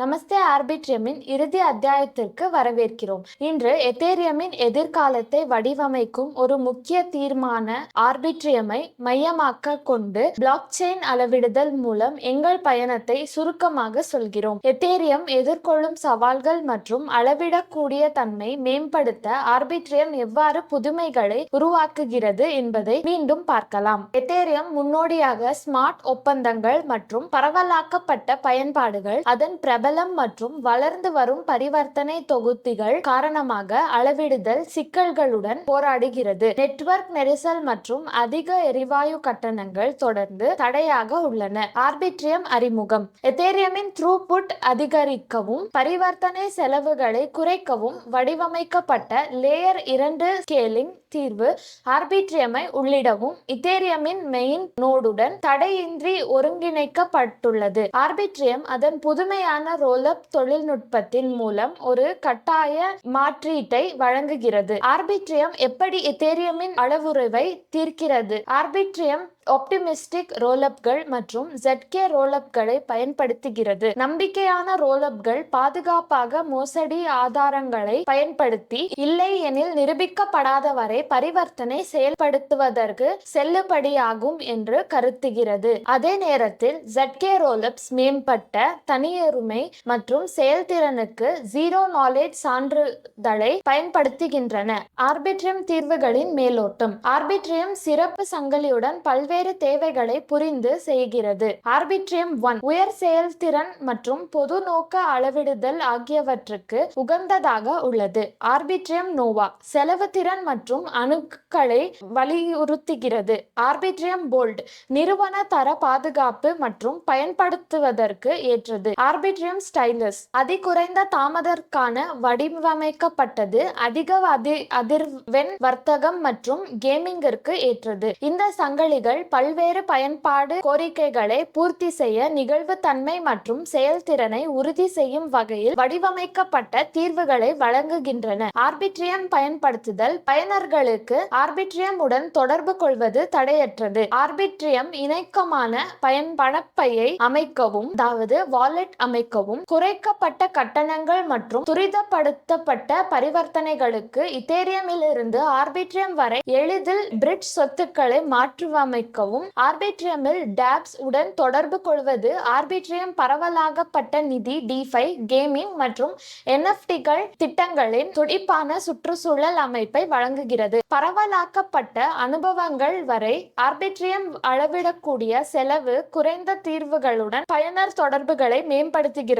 நமஸ்தே ஆர்பிட்ரியமின் இறுதி அத்தியாயத்திற்கு வரவேற்கிறோம். இன்று எத்தேரியமின் எதிர்காலத்தை வடிவமைக்கும் ஒரு முக்கிய தீர்மான ஆர்பிட்ரியமை மையமாக்க கொண்டு பிளாக் செயின் அளவிடுதல் மூலம் எங்கள் பயணத்தை சுருக்கமாக சொல்கிறோம். எத்தேரியம் எதிர்கொள்ளும் சவால்கள் மற்றும் அளவிடக்கூடிய தன்மை மேம்படுத்த ஆர்பிட்ரியம் எவ்வாறு புதுமைகளை உருவாக்குகிறது என்பதை மீண்டும் பார்க்கலாம். எத்தேரியம் முன்னோடியாக ஸ்மார்ட் ஒப்பந்தங்கள் மற்றும் பரவலாக்கப்பட்ட பயன்பாடுகள் அதன் பிரபலம் மற்றும் வளர்ந்து வரும் பரிவர்த்தனை தொகுதிகள் காரணமாக அளவிடுதல் சிக்கல்களுடன் போராடுகிறது. நெட்வொர்க் நெரிசல் மற்றும் அதிக எரிவாயு கட்டணங்கள் தொடர்ந்து தடையாக உள்ளன. ஆர்பிட்ரியம் அறிமுகம். எத்தேரியமின் த்ரூபுட் அதிகரிக்கவும் பரிவர்த்தனை செலவுகளை குறைக்கவும் வடிவமைக்கப்பட்ட லேயர் இரண்டு ஸ்கேலிங் தீர்வு ஆர்பிட்ரியமை உள்ளிடவும் இத்தேரியமின் மெயின் நோடுடன் தடையின்றி ஒருங்கிணைக்கப்பட்டுள்ளது. ஆர்பிட்ரியம் அதன் புதுமையான ரோலப் தொழில்நுட்பத்தின் மூலம் ஒரு கட்டாய மாற்றீட்டை வழங்குகிறது. ஆர்பிட்ரியம் எப்படி இத்தேரியமின் அளவுருவை தீர்க்கிறது? ஆர்பிட்ரியம் ஆப்டிமிஸ்டிக் ரோலப்கள் மற்றும் ஜெட்கே ரோலப்களை பயன்படுத்துகிறது. நம்பிக்கையான ரோலப்கள் பாதுகாப்பாக மோசடி ஆதாரங்களை பயன்படுத்தி இல்லை எனில் நிரூபிக்கப்படாத வரை பரிவர்த்தனை செயல்படுத்துவதற்கு செல்லுபடியாகும் என்று கருத்துகிறது. அதே நேரத்தில் ஜெட்கே ரோலப்ஸ் மேம்பட்ட தனியுரிமை மற்றும் செயல்திறனுக்கு ஜீரோ நாலேஜ் சான்றிதழை பயன்படுத்துகின்றன. ஆர்பிட்ரியம் தீர்வுகளின் மேலோட்டம். ஆர்பிட்ரியம் சிறப்பு சங்கிலியுடன் பல்வேறு பல்வேறு தேவைகளை புரிந்து செய்கிறது. ஆர்பிட்ரியம் ஒன் உயர் செயல்திறன் மற்றும் பொது நோக்க அளவிடுதல் ஆகியவற்றுக்கு உகந்ததாக உள்ளது. ஆர்பிட்ரியம் நோவா செலவு திறன் மற்றும் அணுக்களை வலியுறுத்துகிறது. ஆர்பிட்ரியம் போல்ட் நிறுவன தர பாதுகாப்பு மற்றும் பயன்படுத்துவதற்கு ஏற்றது. ஆர்பிட்ரியம் ஸ்டைலஸ் அதிகுறைந்த தாமதற்கான வடிவமைக்கப்பட்டது அதிக அதி அதிர்வெண் வர்த்தகம் மற்றும் கேமிங்கிற்கு ஏற்றது. இந்த சங்கிலிகள் பல்வேறு பயன்பாடு கோரிக்கைகளை பூர்த்தி செய்ய நிகழ்வுத்தன்மை மற்றும் செயல்திறனை உறுதி செய்யும் வகையில் வடிவமைக்கப்பட்ட தீர்வுகளை வழங்குகின்றன. ஆர்பிட்ரியம் பயன்படுத்துதல் பயனர்களுக்கு ஆர்பிட்ரியம் உடன் தொடர்பு கொள்வது தடையற்றது. ஆர்பிட்ரியம் இணக்கமான பயன் பணப்பையை அமைக்கவும் அதாவது வாலெட் அமைக்கவும். குறைக்கப்பட்ட கட்டணங்கள் மற்றும் துரிதப்படுத்தப்பட்ட பரிவர்த்தனைகளுக்கு இத்தேரியமிலிருந்து ஆர்பிட்ரியம் வரை எளிதில் பிரிட்ஜ் சொத்துக்களை மாற்றுவமைக்கவும் ஆர்பிட்ரியமில் டேப்ஸ் உடன் தொடர்பு கொள்வது ஆர்பிட்ரியம் பரவலாகப்பட்ட நிதி டிஃபை கேமிங் மற்றும் என்எஃப்டிகள் திட்டங்களின் துடிப்பான சுற்றுச்சூழல் அமைப்பை வழங்குகிறது. பரவலாக்கப்பட்ட அனுபவங்கள் வரை ஆர்பிட்ரியம் அளவிடக்கூடிய செலவு குறைந்த தீர்வுகளுடன் பயனர் தொடர்புகளை மேம்படுத்துகிறது.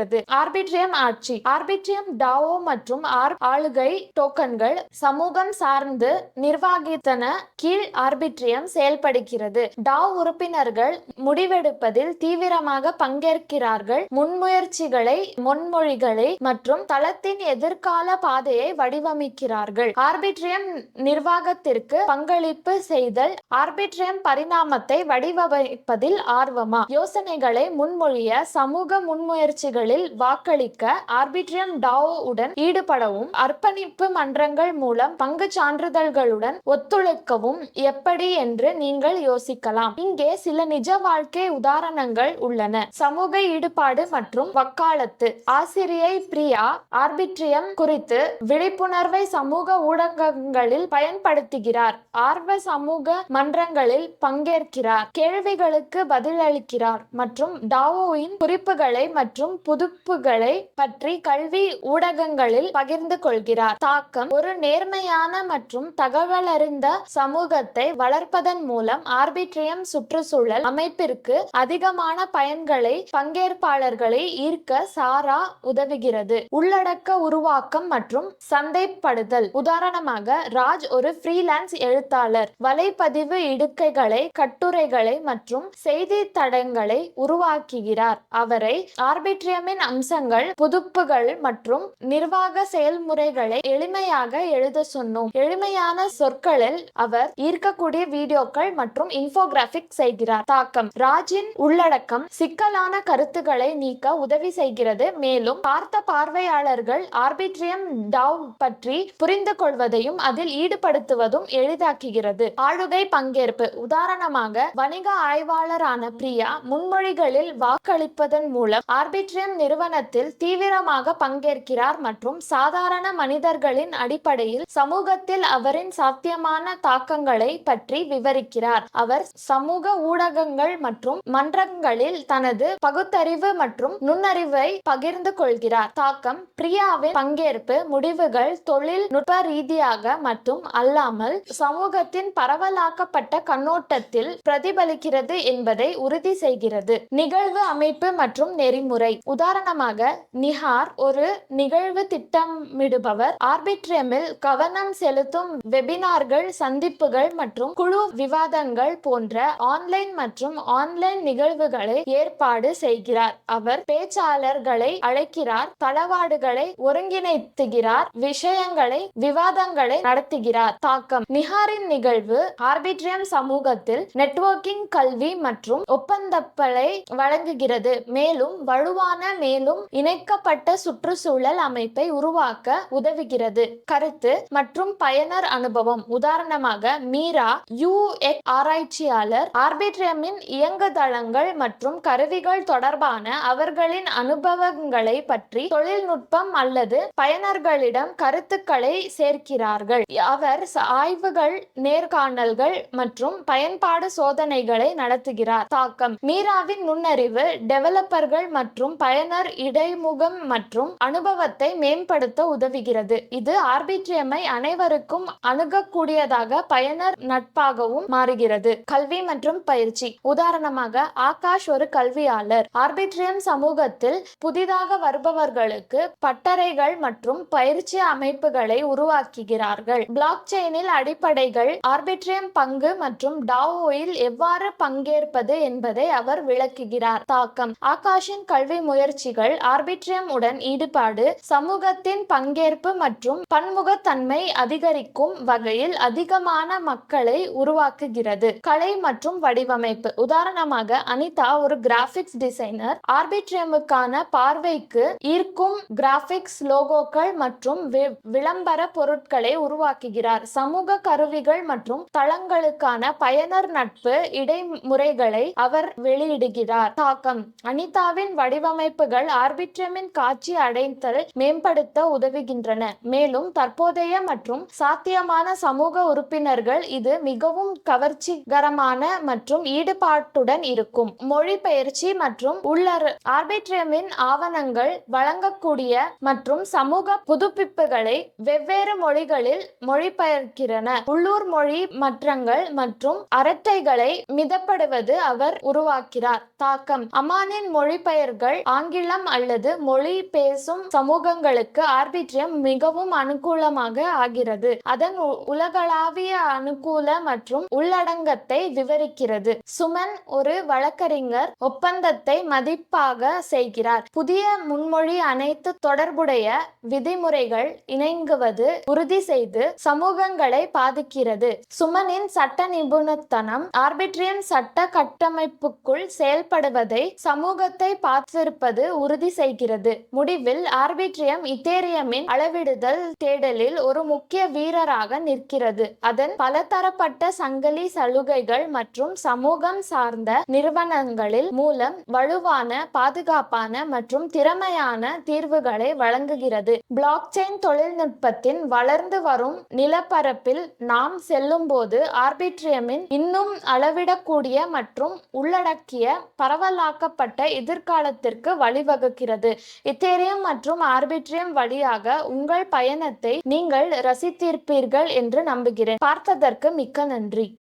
ஆர்பிட்ரியம் ஆட்சி. ஆர்பிட்ரியம் டாவோ மற்றும் ஆர் ஆளுகை டோக்கன்கள் சமூகம் சார்ந்து நிர்வாகித்தன கீழ் ஆர்பிட்ரியம் செயல்படுகிறது. டாவ் உறுப்பினர்கள் முடிவெடுப்பதில் தீவிரமாக பங்கேற்கிறார்கள். முன்முயற்சிகளை முன்மொழிகளை மற்றும் தளத்தின் எதிர்கால பாதையை வடிவமைக்கிறார்கள். ஆர்பிட்ரியம் நிர்வாகத்திற்கு பங்களிப்பு செய்தல் ஆர்பிட்ரியம் பரிணாமத்தை வடிவமைப்பதில் ஆர்வமா? யோசனைகளை முன்மொழிய சமூக முன்முயற்சிகள் தேர்தல்களில் வாக்களிக்க ஆர்பிட்ரியம் டாவோ உடன் ஈடுபடவும் அர்ப்பணிப்பு மன்றங்கள் மூலம் பங்கு சான்றிதழ்களுடன் ஒத்துழைக்கவும் எப்படி என்று நீங்கள் யோசிக்கலாம். இங்கே சில நிஜ வாழ்க்கை உதாரணங்கள் உள்ளன. சமூக ஈடுபாடு மற்றும் வக்காலத்து. ஆசிரியை பிரியா ஆர்பிட்ரியம் குறித்து விழிப்புணர்வை சமூக ஊடகங்களில் பயன்படுத்துகிறார். ஆர்வ சமூக மன்றங்களில் பங்கேற்கிறார். கேள்விகளுக்கு பதிலளிக்கிறார் மற்றும் டாவோவின் குறிப்புகளை மற்றும் புதுப்புகளை பற்றி கல்வி ஊடகங்களில் பகிர்ந்து கொள்கிறார். தாக்கம் ஒரு நேர்மையான மற்றும் தகவலறிந்த சமூகத்தை வளர்ப்பதன் மூலம் ஆர்பிட்ரியம் சுற்றுச்சூழல் அமைப்பிற்கு அதிகமான பயன்களை பங்கேற்பாளர்களை ஈர்க்க சாரா உதவுகிறது. உள்ளடக்க உருவாக்கம் மற்றும் சந்தைப்படுதல் உதாரணமாக ராஜ் ஒரு ஃப்ரீலான்ஸ் எழுத்தாளர். வலைப்பதிவு இடுக்கைகளை கட்டுரைகளை மற்றும் செய்தி தடங்களை உருவாக்குகிறார். அவரை ஆர்பிட்ரி ஆர்பிட்ரியமின் அம்சங்கள் புதுப்புகள் மற்றும் நிர்வாக செயல்முறைகளை எளிமையாக எழுத சொன்னோம். எளிமையான சொற்களில் அவர் ஈர்க்கக்கூடிய வீடியோக்கள் மற்றும் இன்ஃபோகிராபிக் செய்கிறார். தாக்கம். ராஜின் உள்ளடக்கம் சிக்கலான கருத்துக்களை நீக்க உதவி செய்கிறது. மேலும் பார்த்த பார்வையாளர்கள் ஆர்பிட்ரியம் டவ் பற்றி புரிந்து கொள்வதையும் அதில் ஈடுபடுத்துவதும் எளிதாக்குகிறது. ஆளுகை பங்கேற்பு. உதாரணமாக வணிக ஆய்வாளரான பிரியா முன்மொழிகளில் வாக்களிப்பதன் மூலம் ஆர்பிட்ரியம் நிறுவனத்தில் தீவிரமாக பங்கேற்கிறார் மற்றும் சாதாரண மனிதர்களின் அடிப்படையில் சமூகத்தில் அவரின் சாத்தியமான தாக்கங்களை பற்றி விவரிக்கிறார். அவர் சமூக ஊடகங்கள் மற்றும் மன்றங்களில் தனது பகுத்தறிவு மற்றும் நுண்ணறிவை பகிர்ந்து கொள்கிறார். தாக்கம் பிரியாவின் பங்கேற்பு முடிவுகள் தொழில் நுட்ப ரீதியாக மற்றும் அல்லாமல் சமூகத்தின் பரவலாக்கப்பட்ட கண்ணோட்டத்தில் பிரதிபலிக்கிறது என்பதை உறுதி செய்கிறது. நிகழ்வு அமைப்பு மற்றும் நெறிமுறை. உதாரணமாக நிஹார் ஒரு நிகழ்வு திட்டமிடுபவர். ஆர்பிட்ரியமில் கவனம் செலுத்தும் வெபினார்கள் சந்திப்புகள் மற்றும் குழு விவாதங்கள் போன்ற ஆன்லைன் மற்றும் ஆன்லைன் நிகழ்வுகளை ஏற்பாடு செய்கிறார். அவர் பேச்சாளர்களை அழைக்கிறார் தளவாடுகளை ஒருங்கிணைத்துகிறார் விஷயங்களை விவாதங்களை நடத்துகிறார். தாக்கம். நிஹாரின் நிகழ்வு ஆர்பிட்ரியம் சமூகத்தில் நெட்வொர்க்கிங் கல்வி மற்றும் ஒப்பந்தப்பலை வழங்குகிறது. மேலும் வலுவான மேலும் இணைக்கப்பட்ட சுற்றுச்சூழல் அமைப்பை உருவாக்க உதவுகிறது. கருத்து மற்றும் பயனர் அனுபவம். உதாரணமாக மீரா யூஎக் ஆராய்ச்சியாளர் ஆர்பிட்ரியமின் இயங்குதளங்கள் மற்றும் கருவிகள் தொடர்பான அவர்களின் அனுபவங்களை பற்றி தொழில்நுட்பம் அல்லது பயனர்களிடம் கருத்துக்களை சேர்க்கிறார்கள். அவர் ஆய்வுகள் நேர்காணல்கள் மற்றும் பயன்பாடு சோதனைகளை நடத்துகிறார். தாக்கம். மீராவின் நுண்ணறிவு டெவலப்பர்கள் மற்றும் பயனர் இடைமுகம் மற்றும் அனுபவத்தை மேம்படுத்த உதவுகிறது. இது ஆர்பிட்ரியமை அனைவருக்கும் அணுகக்கூடியதாக பயனர் நட்பாகவும் மாறுகிறது. கல்வி மற்றும் பயிற்சி. உதாரணமாக ஆகாஷ் ஒரு கல்வியாளர். ஆர்பிட்ரியம் சமூகத்தில் புதிதாக வருபவர்களுக்கு பட்டறைகள் மற்றும் பயிற்சி அமைப்புகளை உருவாக்குகிறார்கள். பிளாக் செயினில் அடிப்படைகள் ஆர்பிட்ரியம் பங்கு மற்றும் டாவோயில் எவ்வாறு பங்கேற்பது என்பதை அவர் விளக்குகிறார். தாக்கம். ஆகாஷின் கல்வி முயற்சிகள் ஆர்பிட்ரியம் உடன் ஈடுபாடு சமூகத்தின் பங்கேற்பு மற்றும் பன்முகத்தன்மை அதிகரிக்கும் வகையில் அதிகமான மக்களை உருவாக்குகிறது. கலை மற்றும் வடிவமைப்பு. உதாரணமாக அனிதா ஒரு கிராபிக்ஸ் டிசைனர் ஆர்பிட்ரியமுக்கான பார்வைக்கு ஈர்க்கும் கிராபிக்ஸ் லோகோக்கள் மற்றும் வி- விளம்பர பொருட்களை உருவாக்குகிறார். சமூக கருவிகள் மற்றும் தளங்களுக்கான பயனர் நட்பு இடைமுறைகளை அவர் வெளியிடுகிறார். தாக்கம். அனிதாவின் வடிவமைப்பு அமைப்புகள் ஆர்பிட்ரமின் காட்சி அடைத்தல் மேம்படுத்த உதவுகின்றன. மேலும் தற்போதைய மற்றும் சாத்தியமான சமூக உறுப்பினர்கள் இது மிகவும் கவர்ச்சிகரமான மற்றும் ஈடுபாட்டுடன் இருக்கும். மொழி பயிற்சி மற்றும் உள்ளர் ஆர்பிட்ரமின் ஆவணங்கள் வழங்கக்கூடிய மற்றும் சமூக புதுப்பிப்புகளை வெவ்வேறு மொழிகளில் மொழிபெயர்க்கிறன உள்ளூர் மொழி மற்றங்கள் மற்றும் அரட்டைகளை மிதப்படுவது அவர் உருவாக்கிறார் தாக்கம். அமானின் மொழிபெயர்கள் ஆங்கிலம் அல்லது மொழி பேசும் சமூகங்களுக்கு ஆர்பிட்ரியம் மிகவும் அனுகூலமாக ஆகிறது. அதன் உலகளாவிய அனுகூல மற்றும் உள்ளடங்கத்தை விவரிக்கிறது. சுமன் ஒரு வழக்கறிஞர் ஒப்பந்தத்தை மதிப்பாக செய்கிறார். புதிய முன்மொழி அனைத்து தொடர்புடைய விதிமுறைகள் இணங்குவது உறுதி செய்து சமூகங்களை பாதிக்கிறது. சுமனின் சட்ட நிபுணத்தனம் ஆர்பிட்ரியன் சட்ட கட்டமைப்புக்குள் செயல்படுவதை சமூகத்தை பார்த்திருப்பது உறுதி செய்கிறது. முடிவில் ஆர்பிட்ரியம் இத்தேரியமின் அளவிடுதல் தேடலில் ஒரு முக்கிய வீரராக நிற்கிறது. அதன் பலதரப்பட்ட சங்கிலி சலுகைகள் மற்றும் சமூகம் சார்ந்த நிறுவனங்களில் மூலம் வலுவான பாதுகாப்பான மற்றும் திறமையான தீர்வுகளை வழங்குகிறது. பிளாக்செயின் தொழில்நுட்பத்தின் வளர்ந்து வரும் நிலப்பரப்பில் நாம் செல்லும்போது ஆர்பிட்ரியமின் இன்னும் அளவிடக்கூடிய மற்றும் உள்ளடக்கிய பரவலாக்கப்பட்ட எதிர்காலத்திற்கு வழிவகுக்கிறது. இத்தேரியம் மற்றும் ஆர்பிட்ரியம் வழியாக உங்கள் பயணத்தை நீங்கள் ரசித்திருப்பீர்கள் என்று நம்புகிறேன். பார்த்ததற்கு மிக்க நன்றி.